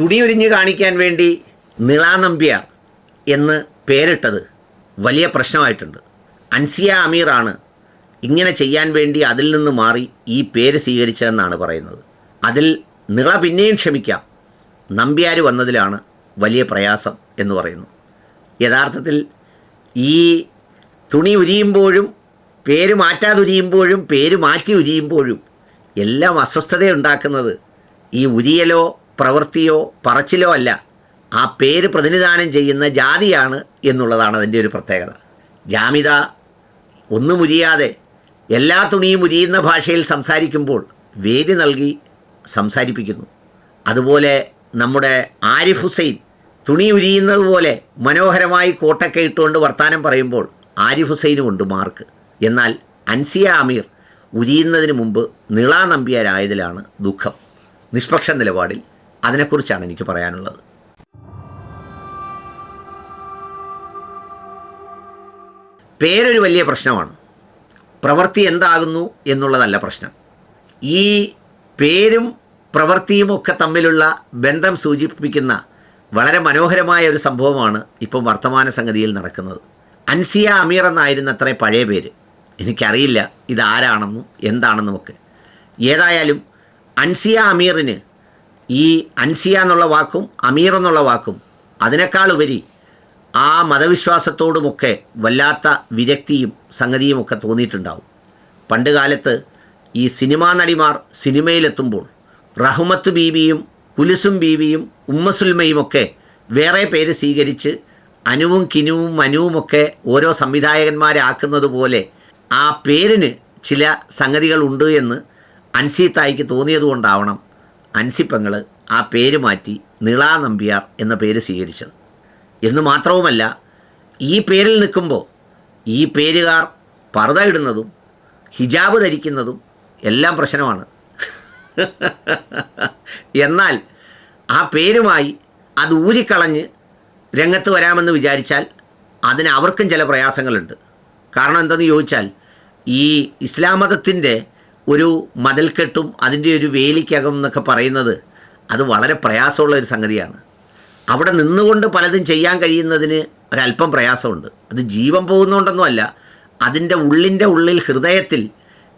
തുണിയൊരിഞ്ഞ് കാണിക്കാൻ വേണ്ടി നിളാനമ്പ്യാർ എന്ന് പേരിട്ടത് വലിയ പ്രശ്നമായിട്ടുണ്ട്. അൻസിയ അമീറാണ് ഇങ്ങനെ ചെയ്യാൻ വേണ്ടി അതിൽ നിന്ന് മാറി ഈ പേര് സ്വീകരിച്ചതെന്നാണ് പറയുന്നത്. അതിൽ നിള പിന്നെയും ക്ഷമിക്കാം. നമ്പ്യാർ വന്നതിലാണ് വലിയ പ്രയാസം എന്ന് പറയുന്നു. യഥാർത്ഥത്തിൽ ഈ തുണി ഉരിയുമ്പോഴും പേര് മാറ്റാതുരിയുമ്പോഴും പേര് മാറ്റി ഉരിയുമ്പോഴും എല്ലാം അസ്വസ്ഥതയുണ്ടാക്കുന്നത് ഈ ഉരിയലോ പ്രവൃത്തിയോ പറച്ചിലോ അല്ല. ആ പേര് പ്രതിനിധാനം ചെയ്യുന്ന ജാതിയാണ് എന്നുള്ളതാണ് അതിന്റെ ഒരു പ്രത്യേകത. ജാമിത ഒന്നും ഉരിയാതെ എല്ലാ തുണിയും ഉരിയുന്ന ഭാഷയിൽ സംസാരിക്കുമ്പോൾ വേദി നൽകി സംസാരിപ്പിക്കുന്നു. അതുപോലെ നമ്മുടെ ആരിഫ് ഹുസൈൻ തുണി ഉരിയുന്നത് പോലെ മനോഹരമായി കോട്ടൊക്കെ ഇട്ടുകൊണ്ട് വർത്തമാനം പറയുമ്പോൾ ആരിഫ് ഹുസൈനും ഉണ്ട് മാർക്ക്. എന്നാൽ അൻസിയ അമീർ ഉരിയുന്നതിന് മുമ്പ് നിള നമ്പ്യാരായതിലാണ് ദുഃഖം. നിഷ്പക്ഷ നിലപാടിൽ അതിനെക്കുറിച്ചാണ് എനിക്ക് പറയാനുള്ളത്. പേരൊരു വലിയ പ്രശ്നമാണ്. പ്രവൃത്തി എന്താകുന്നു എന്നുള്ളതല്ല പ്രശ്നം. ഈ പേരും പ്രവൃത്തിയും ഒക്കെ തമ്മിലുള്ള ബന്ധം സൂചിപ്പിക്കുന്ന വളരെ മനോഹരമായ ഒരു സംഭവമാണ് ഇപ്പം വർത്തമാന സംഗതിയിൽ നടക്കുന്നത്. അൻസിയ അമീർ എന്നായിരുന്നു അത്ര പഴയ പേര്. എനിക്കറിയില്ല ഇതാരാണെന്നും എന്താണെന്നുമൊക്കെ. ഏതായാലും അൻസിയ അമീറിന് ഈ അൻസിയ എന്നുള്ള വാക്കും അമീർ എന്നുള്ള വാക്കും അതിനേക്കാൾ ഉപരി ആ മതവിശ്വാസത്തോടുമൊക്കെ വല്ലാത്ത വിരക്തിയും സംഗതിയുമൊക്കെ തോന്നിയിട്ടുണ്ടാവും. പണ്ട് കാലത്ത് ഈ സിനിമാ നടിമാർ സിനിമയിലെത്തുമ്പോൾ റഹ്മത്ത് ബീവിയും കുലുസും ബീവിയും ഉമ്മസുൽമയും ഒക്കെ വേറെ പേര് സ്വീകരിച്ച് അനുവും കിനുവും മനുവുമൊക്കെ ഓരോ സംവിധായകന്മാരാക്കുന്നത് പോലെ ആ പേരിന് ചില സംഗതികളുണ്ട് എന്ന് അൻസിത്തായിക്ക് തോന്നിയതുകൊണ്ടാവണം അൻസിപ്പങ്ങൾ ആ പേര് മാറ്റി നിളാ നമ്പ്യാർ എന്ന പേര് സ്വീകരിച്ചത്. എന്ന് മാത്രവുമല്ല ഈ പേരിൽ നിൽക്കുമ്പോൾ ഈ പേരുകാർ പർദ്ദ ഇടുന്നതും ഹിജാബ് ധരിക്കുന്നതും എല്ലാം പ്രശ്നമാണ്. എന്നാൽ ആ പേരുമായി അത് ഊരിക്കളഞ്ഞ് രംഗത്ത് വരാമെന്ന് വിചാരിച്ചാൽ അതിന് അവർക്കും ചില പ്രയാസങ്ങളുണ്ട്. കാരണം എന്തെന്ന് ചോദിച്ചാൽ ഈ ഇസ്ലാം മതത്തിന്റെ ഒരു മതിൽക്കെട്ടും അതിന്റെ ഒരു വേലിക്കകം എന്നൊക്കെ പറയുന്നത് അത് വളരെ പ്രയാസമുള്ള ഒരു സംഗതിയാണ്. അവിടെ നിന്നുകൊണ്ട് പലതും ചെയ്യാൻ കഴിയുന്നതിന് ഒരല്പം പ്രയാസമുണ്ട്. അത് ജീവൻ പോകുന്നുണ്ടെന്നുമല്ല. അതിന്റെ ഉള്ളിന്റെ ഉള്ളിൽ ഹൃദയത്തിൽ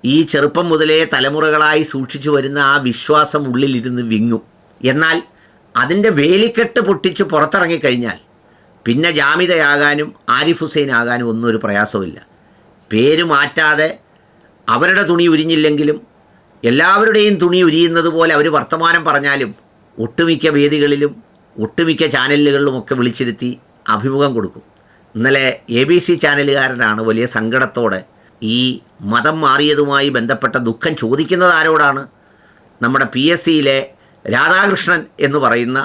ഈ ചെറുപ്പം മുതലേ തലമുറകളായി സൂക്ഷിച്ചു വരുന്ന ആ വിശ്വാസം ഉള്ളിലിരുന്ന് വിങ്ങും. എന്നാൽ അതിന്റെ വേലിക്കെട്ട് പൊട്ടിച്ച് പുറത്തിറങ്ങിക്കഴിഞ്ഞാൽ പിന്നെ ജാമിതയാകാനും ആരിഫ് ഹുസൈൻ ആകാനും ഒന്നും ഒരു പ്രയാസമില്ല പേര് മാറ്റാതെ അവരുടെ തുണി ഉരിഞ്ഞില്ലെങ്കിലും എല്ലാവരുടെയും തുണി ഉരിയുന്നത് പോലെ അവർ വർത്തമാനം പറഞ്ഞാലും ഒട്ടുമിക്ക വേദികളിലും ഒട്ടുമിക്ക ചാനലുകളിലുമൊക്കെ വിളിച്ചിരുത്തി അഭിമുഖം കൊടുക്കും. ഇന്നലെ എ ബി സി ചാനലുകാരനാണ് വലിയ സങ്കടത്തോടെ ഈ മതം മാറിയതുമായി ബന്ധപ്പെട്ട ദുഃഖം ചോദിക്കുന്നത് ആരോടാണ്? നമ്മുടെ പി എസ് സിയിലെ രാധാകൃഷ്ണൻ എന്ന് പറയുന്ന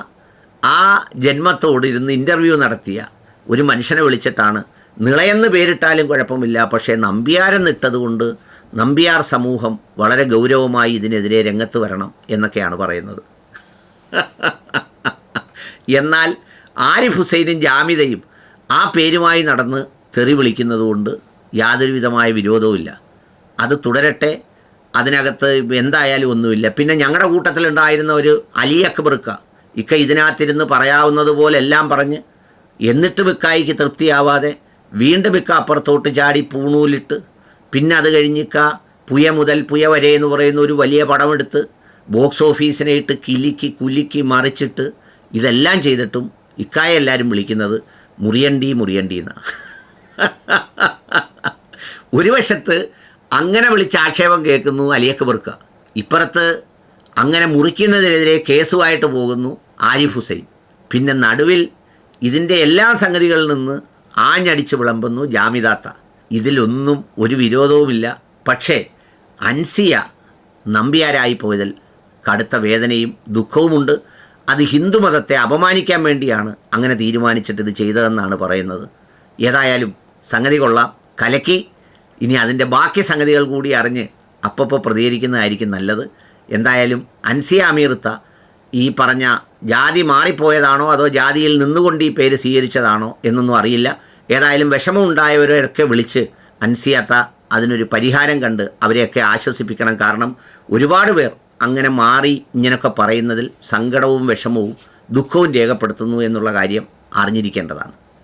ആ ജന്മത്തോട് ഇരുന്ന് ഇന്റർവ്യൂ നടത്തിയ ഒരു മനുഷ്യനെ വിളിച്ചിട്ടാണ് നിളയെന്ന് പേരിട്ടാലും കുഴപ്പമില്ല പക്ഷേ നമ്പ്യാരെന്നിട്ടതുകൊണ്ട് നമ്പ്യാർ സമൂഹം വളരെ ഗൗരവമായി ഇതിനെതിരെ രംഗത്ത് വരണം എന്നൊക്കെയാണ് പറയുന്നത്. എന്നാൽ ആരിഫ് ഹുസൈനും ജാമിതയും ആ പേരുമായി നടന്ന് തെറി വിളിക്കുന്നതുകൊണ്ട് യാതൊരുവിധമായ വിരോധവുമില്ല അത് തുടരട്ടെ. അതിനകത്ത് എന്തായാലും ഒന്നുമില്ല. പിന്നെ ഞങ്ങളുടെ കൂട്ടത്തിലുണ്ടായിരുന്ന ഒരു അലി അക്ബർക്ക ഇക്ക ഇതിനകത്തിരുന്ന് പറയാവുന്നത് പോലെ എല്ലാം പറഞ്ഞ് എന്നിട്ട് മിക്കായിക്ക് തൃപ്തിയാവാതെ വീണ്ടും മിക്ക അപ്പുറത്തോട്ട് ചാടി പൂണൂലിട്ട് പിന്നെ അത് കഴിഞ്ഞിക്ക പുയ മുതൽ പുയ വരെ എന്ന് പറയുന്ന ഒരു വലിയ പടമെടുത്ത് ബോക്സ് ഓഫീസിനെ ഇട്ട് കിലുക്കി കുലുക്കി മറിച്ചിട്ട് ഇതെല്ലാം ചെയ്തിട്ടും ഇക്കായ എല്ലാവരും വിളിക്കുന്നത് മുറിയണ്ടി മുറിയണ്ടി എന്നാണ് ഒരു വശത്ത് അങ്ങനെ വിളിച്ച ആക്ഷേപം കേൾക്കുന്നു അലിയക്ക് അലിയക്കബർക്ക ഇപ്പുറത്ത് അങ്ങനെ മുറിക്കുന്നതിനെതിരെ കേസുമായിട്ട് പോകുന്നു ആരിഫ് ഹുസൈൻ. പിന്നെ നടുവിൽ ഇതിന്റെ എല്ലാ സംഗതികളിൽ നിന്ന് ആഞ്ഞടിച്ച് വിളമ്പുന്നു ജാമിദാത്ത ഇതിലൊന്നും ഒരു വിരോധവുമില്ല. പക്ഷേ അൻസിയ നമ്പ്യാരായി പോയതിൽ കടുത്ത വേദനയും ദുഃഖവുമുണ്ട്. അത് ഹിന്ദുമതത്തെ അപമാനിക്കാൻ വേണ്ടിയാണ് അങ്ങനെ തീരുമാനിച്ചിട്ട് ഇത് ചെയ്തതെന്നാണ് പറയുന്നത്. ഏതായാലും സംഗതി കൊള്ളാം. കലക്കി. ഇനി അതിന്റെ ബാക്കി സംഗതികൾ കൂടി അറിഞ്ഞ് അപ്പപ്പോൾ പ്രതികരിക്കുന്നതായിരിക്കും നല്ലത്. എന്തായാലും അൻസിയ അമീർത്ത ഈ പറഞ്ഞ ജാതി മാറിപ്പോയതാണോ അതോ ജാതിയിൽ നിന്നുകൊണ്ട് ഈ പേര് സ്വീകരിച്ചതാണോ എന്നൊന്നും അറിയില്ല. ഏതായാലും വിഷമം ഉണ്ടായവരെയൊക്കെ വിളിച്ച് അൻസിയാത്ത അതിനൊരു പരിഹാരം കണ്ട് അവരെയൊക്കെ ആശ്വസിപ്പിക്കണം. കാരണം ഒരുപാട് പേർ അങ്ങനെ മാറി ഇങ്ങനെയൊക്കെ പറയുന്നതിൽ സങ്കടവും വിഷമവും ദുഃഖവും രേഖപ്പെടുത്തുന്നു എന്നുള്ള കാര്യം അറിഞ്ഞിരിക്കേണ്ടതാണ്.